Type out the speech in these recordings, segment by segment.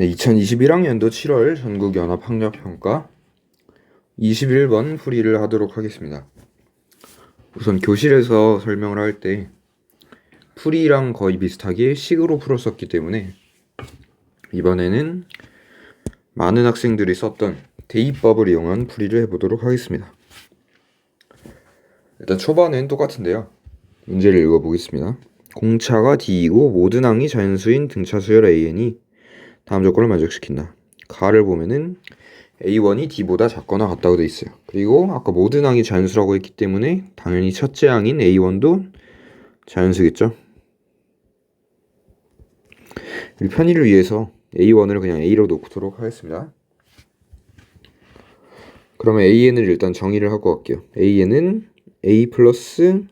네, 2021학년도 7월 전국연합학력평가 21번 풀이를 하도록 하겠습니다. 우선 교실에서 설명을 할 때 풀이랑 거의 비슷하게 식으로 풀었었기 때문에 이번에는 많은 학생들이 썼던 대입법을 이용한 풀이를 해보도록 하겠습니다. 일단 초반엔 똑같은데요. 문제를 읽어보겠습니다. 공차가 D이고 모든 항이 자연수인 등차 수열 AN이 다음 조건을 만족시킨다. 가를 보면은 A1이 D보다 작거나 같다고 돼 있어요. 그리고 아까 모든 항이 자연수라고 했기 때문에 당연히 첫째 항인 A1도 자연수겠죠. 이 편의를 위해서 A1을 그냥 A로 놓도록 하겠습니다. 그러면 AN을 일단 정의를 하고 갈게요. AN은 A 플러스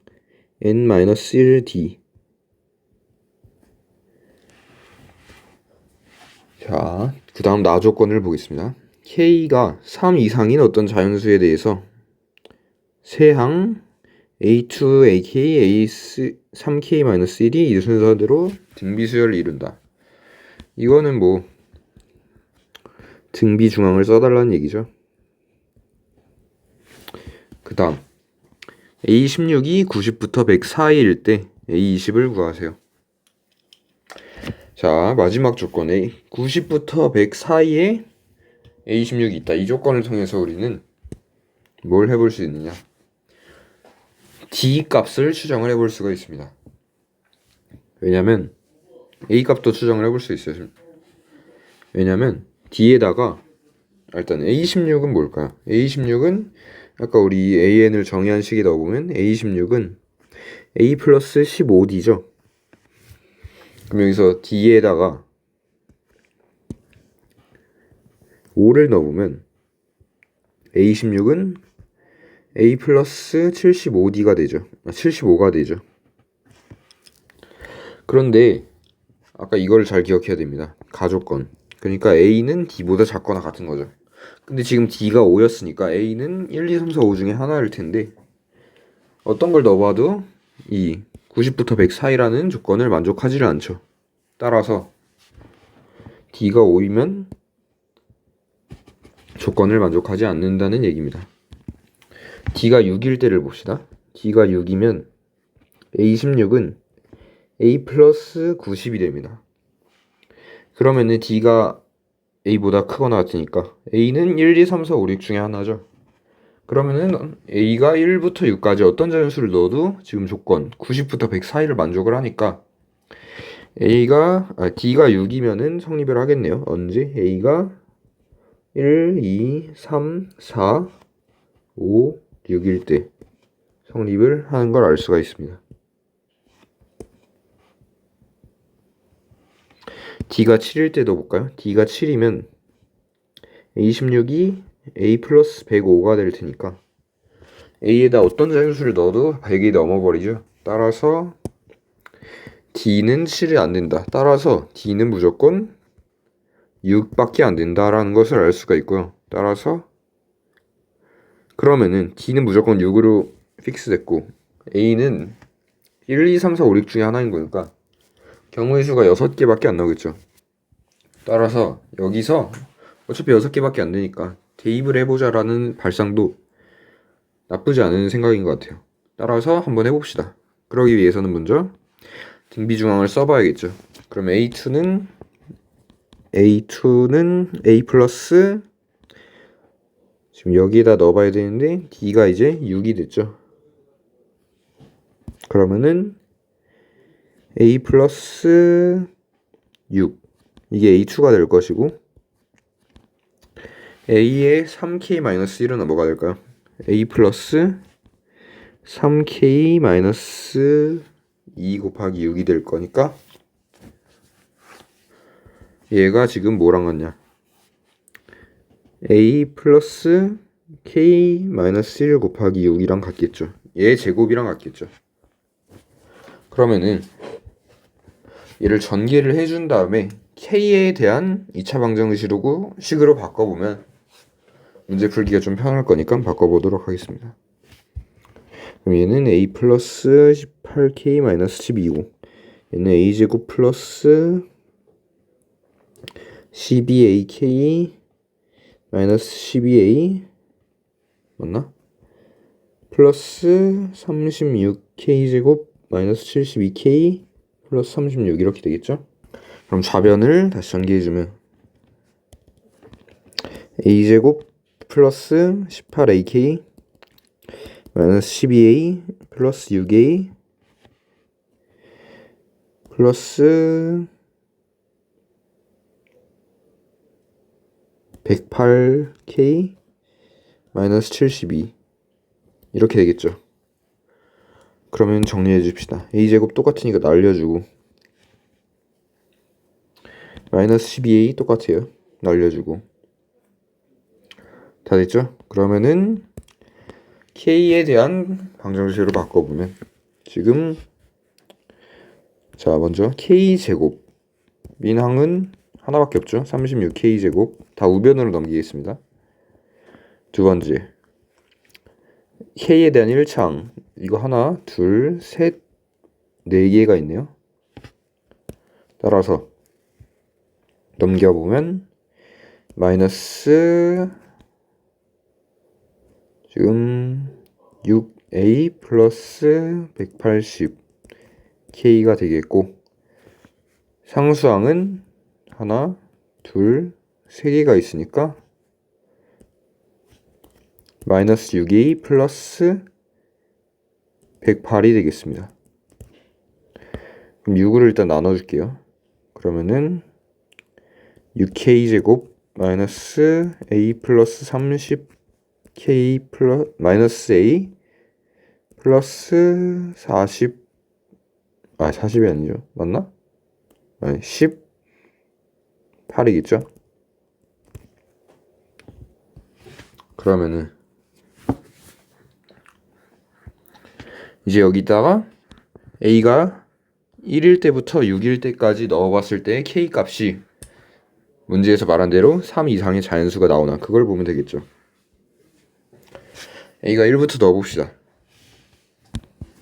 N-1D 자, 그 다음 나 조건을 보겠습니다. K가 3 이상인 어떤 자연수에 대해서 세항 A2, AK, A3K-1이 이 순서대로 등비수열을 이룬다. 이거는 뭐 등비 중앙을 써달라는 얘기죠. 그 다음 A16이 90부터 100 사이일 때 A20을 구하세요. 자, 마지막 조건에 90부터 100 사이에 A16이 있다. 이 조건을 통해서 우리는 뭘 해볼 수 있느냐? D 값을 추정을 해볼 수가 있습니다. 왜냐면 A 값도 추정을 해볼 수 있어요. 왜냐면 D에다가 일단 A16은 뭘까요? A16은 아까 우리 AN을 정의한 식에 넣어보면 A16은 A 플러스 15D죠. 그럼 여기서 D에다가 5를 넣어보면 A16은 A 플러스 75D가 되죠. 아, 75가 되죠. 그런데 아까 이걸 잘 기억해야 됩니다. 가조건. 그러니까 A는 D보다 작거나 같은 거죠. 근데 지금 D가 5였으니까 A는 1, 2, 3, 4, 5 중에 하나일 텐데 어떤 걸 넣어봐도 이 90부터 100 사이라는 조건을 만족하지를 않죠. 따라서 D가 5이면 조건을 만족하지 않는다는 얘기입니다. D가 6일 때를 봅시다. D가 6이면 A16은 A 플러스 90이 됩니다. 그러면은 D가 A보다 크거나 같으니까 A는 1, 2, 3, 4, 5, 6 중에 하나죠. 그러면은 A가 1부터 6까지 어떤 자연수를 넣어도 지금 조건 90부터 100 사이를 만족을 하니까 A가 아, D가 6이면은 성립을 하겠네요. 언제? A가 1, 2, 3, 4, 5, 6일 때 성립을 하는 걸 알 수가 있습니다. D가 7일 때도 볼까요? D가 7이면 A16이 A 플러스 105가 될 테니까 A에다 어떤 자연수를 넣어도 100이 넘어버리죠. 따라서 D는 7이 안 된다. 따라서 D는 무조건 6밖에 안 된다라는 것을 알 수가 있고요. 따라서 그러면은 D는 무조건 6으로 픽스 됐고 A는 1, 2, 3, 4, 5, 6 중에 하나인 거니까 경우의 수가 6개밖에 안 나오겠죠. 따라서 여기서 어차피 6개밖에 안 되니까 대입을 해보자라는 발상도 나쁘지 않은 생각인 것 같아요. 따라서 한번 해봅시다. 그러기 위해서는 먼저 등비중앙을 써봐야겠죠. 그럼 A2는 A2는 A 플러스 지금 여기에다 넣어봐야 되는데 D가 이제 6이 됐죠. 그러면은 A 플러스 6 이게 A2가 될 것이고 A의 3K-1은 뭐가 될까요? A 플러스 3K-2 곱하기 6이 될 거니까 얘가 지금 뭐랑 같냐? A 플러스 K-1 곱하기 6이랑 같겠죠. 얘 제곱이랑 같겠죠. 그러면은 얘를 전개를 해준 다음에 K에 대한 2차 방정식으로 식으로 바꿔보면 문제 풀기가 좀 편할 거니까 바꿔보도록 하겠습니다. 그럼 얘는 A 플러스 18K 마이너스 12고 얘는 A제곱 플러스 12AK 마이너스 12A 맞나? 플러스 36K 제곱 마이너스 72K 플러스 36 이렇게 되겠죠? 그럼 좌변을 다시 전개해주면 A 제곱 플러스 18AK 마이너스 12A 플러스 6A 플러스 108K 마이너스 72 이렇게 되겠죠. 그러면 정리해 줍시다. a제곱 똑같으니까 날려주고 마이너스 12a 똑같아요. 날려주고 다 됐죠? 그러면은 k에 대한 방정식으로 바꿔보면 지금 자 먼저 k제곱 민항은 하나밖에 없죠. 36k제곱 다 우변으로 넘기겠습니다. 두 번째 k에 대한 1창 이거 하나 둘셋 네 개가 있네요 따라서 넘겨보면 마이너스 지금 6a 플러스 180 k가 되겠고 상수항은 하나 둘 세 개가 있으니까 마이너스 6a 플러스 108이 되겠습니다. 그럼 6을 일단 나눠줄게요. 그러면은 6k 제곱 마이너스 a 플러스 30k 플러스 마이너스 a 플러스 40 아, 40이 아니죠. 맞나? 아니, 18이겠죠? 그러면은 이제 여기다가 a가 1일 때부터 6일 때까지 넣어봤을 때 k 값이 문제에서 말한 대로 3 이상의 자연수가 나오나 그걸 보면 되겠죠. A가 1부터 넣어봅시다.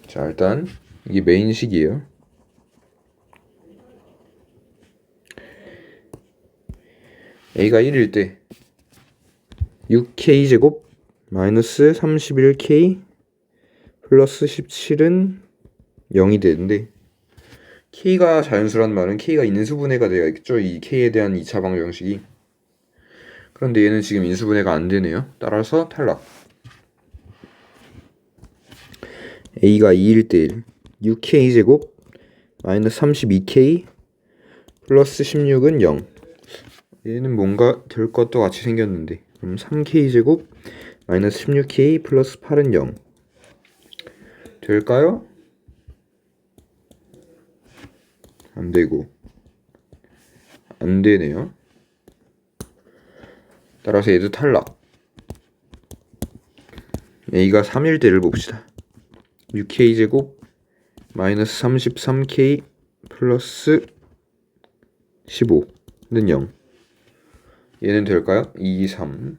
자 일단 이게 메인식이에요. a가 1일 때 6k 제곱 마이너스 31k 플러스 17은 0이 되는데 k가 자연수란 말은 k가 있는 수분해가 되어 있겠죠. 이 k에 대한 2차 방정식이. 그런데 얘는 지금 인수분해가 안 되네요. 따라서 탈락. A가 2일 때 1, 6k 제곱 마이너스 32k 플러스 16은 0. 얘는 뭔가 될 것도 같이 생겼는데 그럼 3k 제곱 마이너스 16k 플러스 8은 0. 될까요? 안 되고 안 되네요. 따라서 얘도 탈락. a가 3일 때를 봅시다. 6k 제곱 마이너스 33k 플러스 15는 0. 얘는 될까요? 2, 3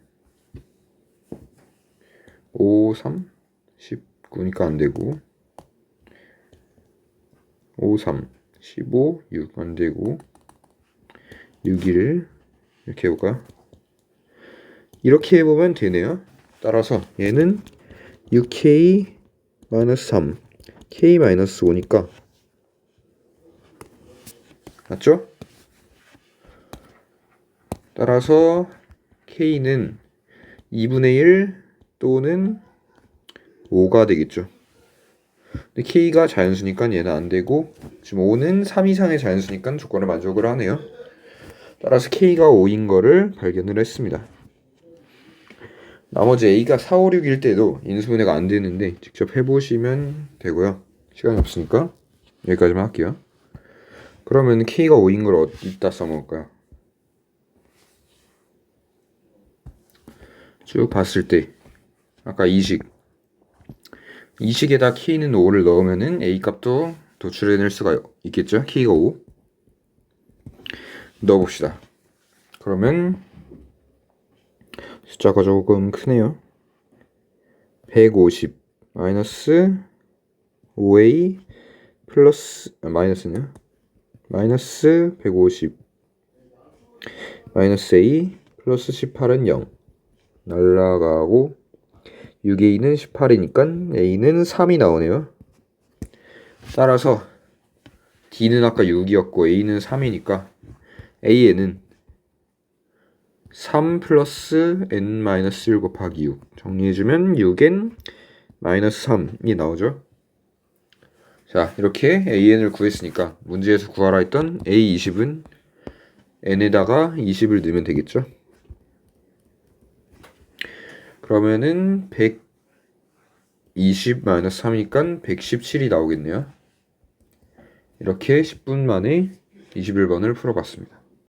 5, 3 19니까 안 되고 5, 3 15, 6 안 되고 6, 1 이렇게 해볼까요? 이렇게 해보면 되네요. 따라서 얘는 6k 마이너스 3 k 마이너스 5니까 맞죠? 따라서 k는 2분의 1 또는 5가 되겠죠. 근데 k가 자연수니까 얘는 안 되고 지금 5는 3 이상의 자연수니까 조건을 만족을 하네요. 따라서 k가 5인 거를 발견을 했습니다. 나머지 a가 4, 5, 6일 때도 인수분해가 안 되는데 직접 해보시면 되고요. 시간이 없으니까 여기까지만 할게요. 그러면 k가 5인 걸 어디다 써먹을까요? 쭉 봤을 때 아까 이식 이식에다 k는 5를 넣으면은 a 값도 도출해낼 수가 있겠죠? k가 5 넣어봅시다. 그러면 숫자가 조금 크네요. 150 마이너스 5a 플러스 아, 마이너스냐? 마이너스 150 마이너스 A 플러스 18은 0 날라가고 6A는 18이니까 A는 3이 나오네요. 따라서 D는 아까 6이었고 A는 3이니까 A에는 3 플러스 n-1 곱하기 6 정리해주면 6n 마이너스 3이 나오죠. 자 이렇게 an을 구했으니까 문제에서 구하라 했던 a20은 n에다가 20을 넣으면 되겠죠. 그러면은 120 마이너스 3이니까 117이 나오겠네요. 이렇게 10분 만에 21번을 풀어봤습니다.